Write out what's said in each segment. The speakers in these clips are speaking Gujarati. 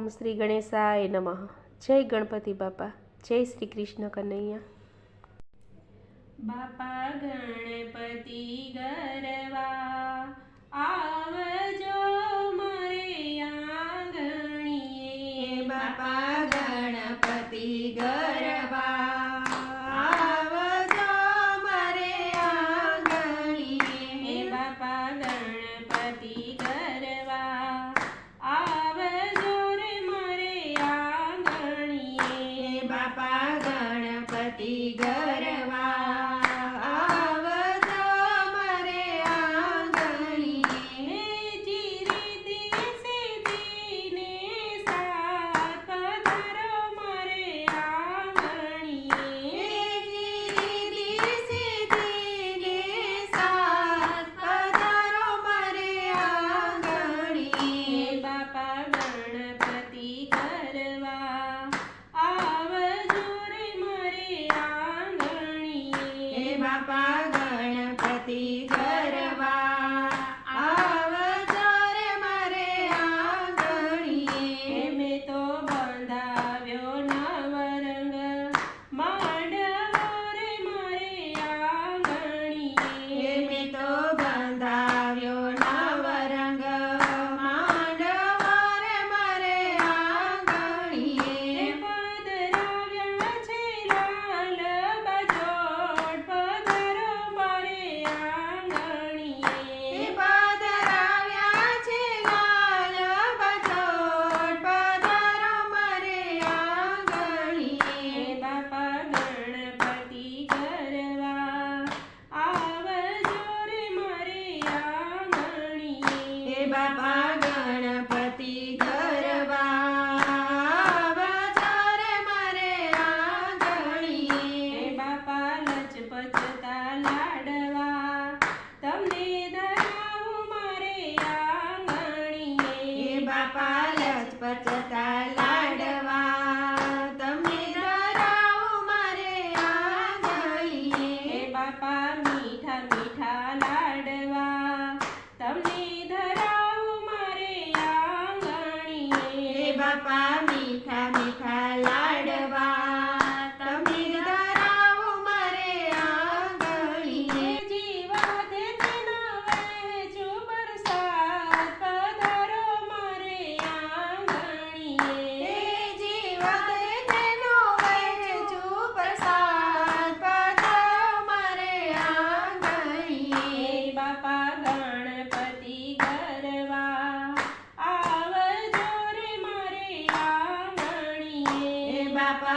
ઓમ શ્રી ગણેશાય નમઃ. જય ગણપતિ બાપા. જય શ્રી કૃષ્ણ કનૈયા. બાપા ગણપતિ ગરવા. બાપા ગણપતિ ઘર બાપા લજપત જતા લાડવા. તમે ડરાવો મારે આ બાપા મીઠા મીઠા લાડ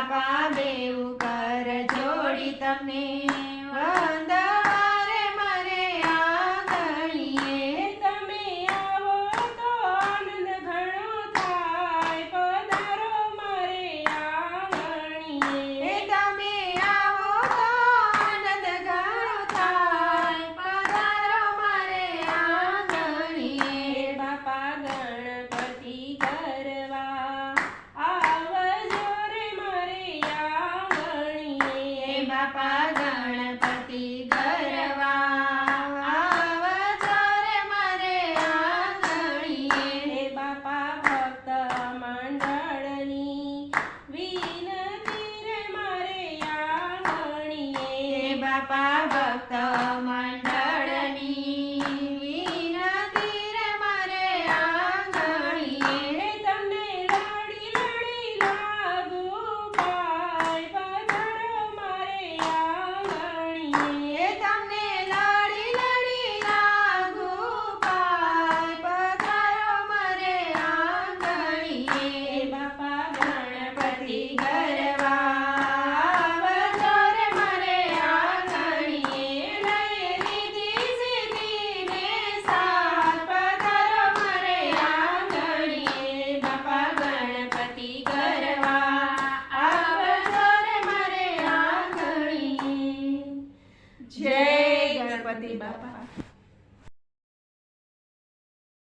બાપા બેઉ કર જોડી તમને I love the my જય ગણપતિ બાપા